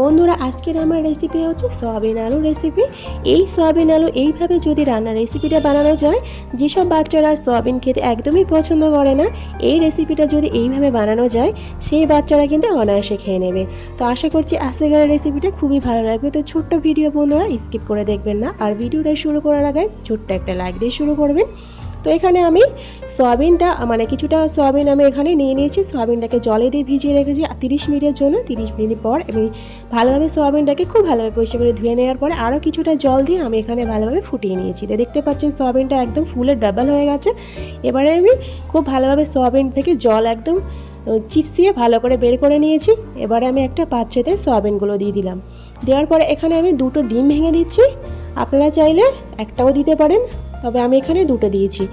বন্ধুরা, আজকের আমার রেসিপি হচ্ছে সয়াবিন আলু রেসিপি এই সয়াবিন আলু এইভাবে যদি রান্নার রেসিপিটা বানানো যায়, যেসব বাচ্চারা সয়াবিন খেতে একদমই পছন্দ করে না, এই রেসিপিটা যদি এইভাবে বানানো যায়, সেই বাচ্চারা কিন্তু অনায়াসে খেয়ে নেবে। তো আশা করছি আজকের রেসিপিটা খুবই ভালো লাগবে। তো ছোট্ট ভিডিও বন্ধুরা স্কিপ করে দেখবেন না। আর ভিডিওটা শুরু করার আগে ছোট্ট একটা লাইক দিয়ে শুরু করবেন। তো এখানে আমি সয়াবিনটা মানে কিছুটা সয়াবিন আমি এখানে নিয়ে নিয়েছি। সয়াবিনটাকে জলে দিয়ে ভিজিয়ে রেখেছি তিরিশ মিনিটের জন্য, তিরিশ মিনিট পর আমি ভালোভাবে সয়াবিনটাকে খুব ভালোভাবে পরিষ্কার করে ধুয়ে নেওয়ার পরে আরও কিছুটা জল দিয়ে আমি এখানে ভালোভাবে ফুটিয়ে নিয়েছি। তো দেখতে পাচ্ছেন সয়াবিনটা একদম ফুলে ডাবল হয়ে গেছে। এবারে আমি খুব ভালোভাবে সয়াবিন থেকে জল একদম চিপসিয়ে ভালো করে বের করে নিয়েছি। এবারে আমি একটা পাত্রেতে সয়াবিনগুলো দিয়ে দিলাম। দেওয়ার পরে এখানে আমি দুটো ডিম ভেঙে দিচ্ছি। আপনারা চাইলে একটাও দিতে পারেন। তবে আমি এখানে দুটো দিয়েছি।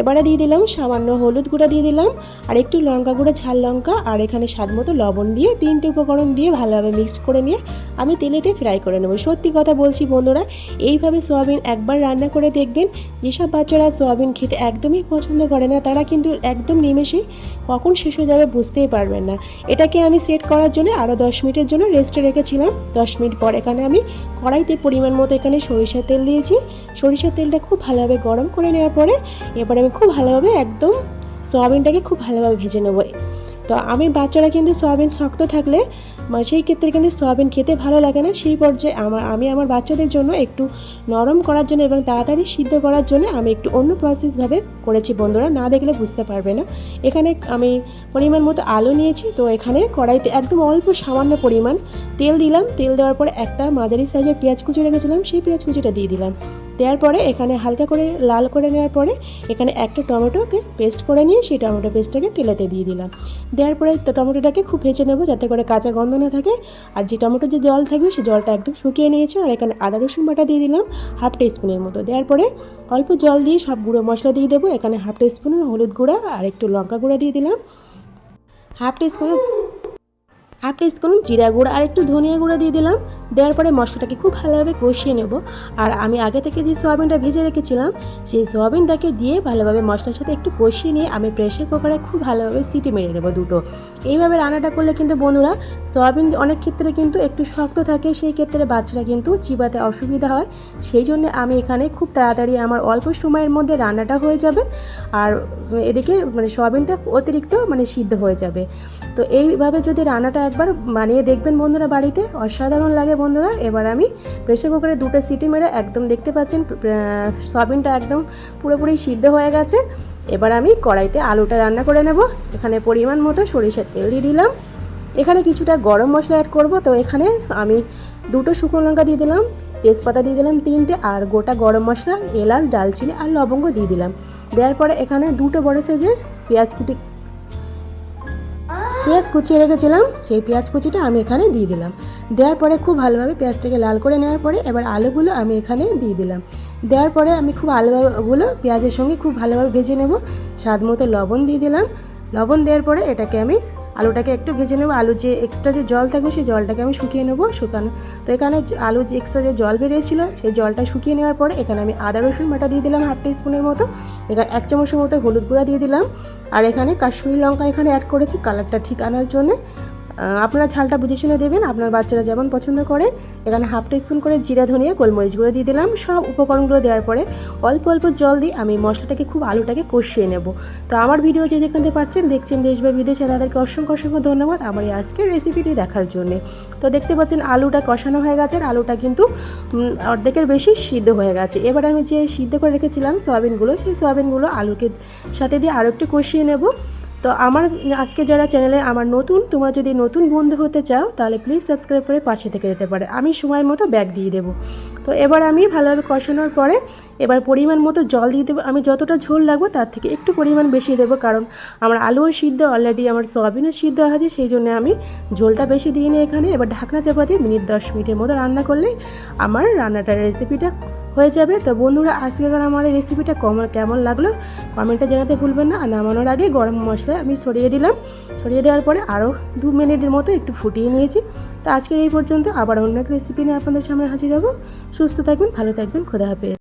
এবারে দিয়ে দিলাম সামান্য হলুদ গুঁড়া দিয়ে দিলাম, আর একটু লঙ্কা গুঁড়ো, ঝাল লঙ্কা, আর এখানে স্বাদ মতো লবণ দিয়ে তিনটে উপকরণ দিয়ে ভালোভাবে মিক্সড করে নিয়ে আমি তেলেতে ফ্রাই করে নেব। সত্যি কথা বলছি বন্ধুরা, এইভাবে সোয়াবিন একবার রান্না করে দেখবেন, যেসব বাচ্চারা সোয়াবিন খেতে একদমই পছন্দ করে না, তারা কিন্তু একদম নিমেষেই কখন শেষ হয়ে যাবে বুঝতেই পারবেন না। এটাকে আমি সেট করার জন্য আরও দশ মিনিটের জন্য রেস্টে রেখেছিলাম। দশ মিনিট পর এখানে আমি কড়াইতে পরিমাণ মতো এখানে সরিষার তেল দিয়েছি। সরিষার তেলটা খুব ভালোভাবে গরম করে নেওয়ার পরে এবার আমি খুব ভালোভাবে একদম সয়াবিনটাকে খুব ভালোভাবে ভেজে নেব। তো আমি বাচ্চারা কিন্তু সয়াবিন শক্ত থাকলে মানে সেই ক্ষেত্রে কিন্তু সয়াবিন খেতে ভালো লাগে না। সেই পর্যায়ে আমার, আমি আমার বাচ্চাদের জন্য একটু নরম করার জন্য এবং তাড়াতাড়ি সিদ্ধ করার জন্য আমি একটু অন্য প্রসেসভাবে করেছি। বন্ধুরা না দেখলে বুঝতে পারবে না। এখানে আমি পরিমাণ মতো আলু নিয়েছি, তো এখানে কড়াইতে একদম অল্প সামান্য পরিমাণ তেল দিলাম। তেল দেওয়ার পরে একটা মাঝারি সাইজের পেঁয়াজ কুচি রেখেছিলাম, সেই পেঁয়াজ কুচিটা দিয়ে দিলাম। দেওয়ার পরে এখানে হালকা করে লাল করে নেওয়ার পরে এখানে একটা টমেটোকে পেস্ট করে নিয়ে সেই টমেটো পেস্টটাকে তেলেতে দিয়ে দিলাম। দেওয়ার পরে টমেটোটাকে খুব ভেজে নেব যাতে করে কাঁচা গন্ধ না থাকে। আর যে টমেটোর যে জল থাকবে সেই জলটা একদম শুকিয়ে নিয়েছে আর এখানে আদা, রসুন বাটা দিয়ে দিলাম হাফ টিস্পুনের মতো। দেওয়ার পরে অল্প জল দিয়ে সব গুঁড়ো মশলা দিয়ে দেবো। এখানে হাফ টিস্পুন হলুদ গুঁড়া আর একটু লঙ্কা গুঁড়া দিয়ে দিলাম। হাফ টিস্পুন হাফ টিস্পুন জিরা গুঁড়ো আর একটু ধনিয়া গুঁড়ো দিয়ে দিলাম। দেওয়ার পরে মশলাটাকে খুব ভালোভাবে কষিয়ে নেব। আর আমি আগে থেকে যে সোয়াবিনটা ভেজে রেখেছিলাম, সেই সোয়াবিনটাকে দিয়ে ভালোভাবে মশলার সাথে একটু কষিয়ে নিয়ে আমি প্রেশার কুকারে খুব ভালোভাবে সিটি মেরে নেব দুটো। এইভাবে রান্নাটা করলে কিন্তু বন্ধুরা, সোয়াবিন অনেক ক্ষেত্রে কিন্তু একটু শক্ত থাকে, সেই ক্ষেত্রে বাচ্চারা কিন্তু চিবাতে অসুবিধা হয়। সেই জন্য আমি এখানে খুব তাড়াতাড়ি আমার অল্প সময়ের মধ্যে রান্নাটা হয়ে যাবে। আর এদিকে মানে সোয়াবিনটা অতিরিক্ত মানে সিদ্ধ হয়ে যাবে। তো এইভাবে যদি রান্নাটা একবার বানিয়ে দেখবেন বন্ধুরা বাড়িতে। অসাধারণ লাগে বন্ধুরা। এবার আমি প্রেশার কুকারে দুটো সিটি মেরে একদম দেখতে পাচ্ছেন সয়াবিনটা একদম পুরোপুরি সিদ্ধ হয়ে গেছে। এবার আমি কড়াইতে আলুটা রান্না করে নেব। এখানে পরিমাণ মতো সরিষার তেল দিয়ে দিলাম। এখানে কিছুটা গরম মশলা অ্যাড করব। তো এখানে আমি দুটো শুকনো লঙ্কা দিয়ে দিলাম, তেজপাতা দিয়ে দিলাম তিনটে আর গোটা গরম মশলা, এলাচ, ডালচিনি আর লবঙ্গ দিয়ে দিলাম। দেওয়ার পরে এখানে দুটো বড় সাইজের পেঁয়াজ কুটি পেঁয়াজ কুচিয়ে রেখেছিলাম, সেই পেঁয়াজ কুচিটা আমি এখানে দিয়ে দিলাম। দেওয়ার পরে খুব ভালোভাবে পেঁয়াজটাকে লাল করে নেওয়ার পরে এবার আলুগুলো আমি এখানে দিয়ে দিলাম। দেওয়ার পরে আমি খুব আলুগুলো পেঁয়াজের সঙ্গে খুব ভালোভাবে ভেজে নেব। স্বাদ মতো লবণ দিয়ে দিলাম। লবণ দেওয়ার পরে এটাকে আমি আলুটাকে একটু ভেজে নেব। আলু যে এক্সট্রা যে জল থাকবে, সেই জলটাকে আমি শুকিয়ে নেব শুকানো। তো এখানে আলু যে এক্সট্রা যে জল বেরিয়েছিল, সেই জলটা শুকিয়ে নেওয়ার পরে এখানে আমি আদা, রসুন, বাটা দিয়ে দিলাম হাফ টি স্পুনের মতো। এখানে এক চামচের মতো হলুদ গুঁড়া দিয়ে দিলাম। আর এখানে কাশ্মীরি লঙ্কা এখানে অ্যাড করেছি কালারটা ঠিক আনার জন্য। আপনারা ঝালটা বুঝে শুনে দেবেন, আপনার বাচ্চারা যেমন পছন্দ করেন এখানে হাফ স্পুন করে জিরা, ধনিয়া, গোলমরিচ গুঁড়ো দিয়ে দিলাম। সব উপকরণগুলো দেওয়ার পরে অল্প অল্প জল দিয়ে আমি মশলাটাকে খুব আলুটাকে কষিয়ে নেব। তো আমার ভিডিও যে যেখান থেকে পাচ্ছেন দেখছেন দেশ বা বিদেশে, তাদেরকে অসংখ্য অসংখ্য ধন্যবাদ আমার এই আজকের রেসিপিটি দেখার জন্য। তো দেখতে পাচ্ছেন আলুটা কষানো হয়ে গেছে আর আলুটা কিন্তু অর্ধেকের বেশি সিদ্ধ হয়ে গেছে। এবার আমি যে সিদ্ধ করে রেখেছিলাম, সয়াবিনগুলো, সেই সয়াবিনগুলো আলুকে সাথে দিয়ে আরও একটু কষিয়ে নেব। তো আমার আজকে যারা চ্যানেলে আমার নতুন, তোমরা যদি নতুন বন্ধু হতে চাও, তাহলে প্লিজ সাবস্ক্রাইব করে পাশে থেকে যেতে পারে। আমি সময় মতো ব্যাগ দিয়ে দেবো। তো এবার আমি ভালোভাবে কষানোর পরে এবার পরিমাণ মতো জল দিয়ে দেবো। আমি যতটা ঝোল লাগবো তার থেকে একটু পরিমাণ বেশি দেবো, কারণ আমার আলুও সিদ্ধ অলরেডি আমার সয়াবিনও সিদ্ধ আছে, সেই জন্য আমি ঝোলটা বেশি দিই নি এখানে। এবার ঢাকনা চাপা দিয়ে মিনিট দশ মিনিটের মতো রান্না করলেই আমার রান্নাটার রেসিপিটা হয়ে যাবে। তো বন্ধুরা আজকেকার আমার এই রেসিপিটা কম কেমন লাগল? কমেন্টে জানাতে ভুলবেন না। আর নামানোর আগে গরম মশলা আমি সরিয়ে দিলাম। সরিয়ে দেওয়ার পরে আরও দু মিনিটের মতো একটু ফুটিয়ে নিয়েছি। তো আজকের এই পর্যন্ত আবার অন্য এক রেসিপি নিয়ে আপনাদের সামনে হাজির হব। সুস্থ থাকবেন, ভালো থাকবেন, খোদা হাফেজ।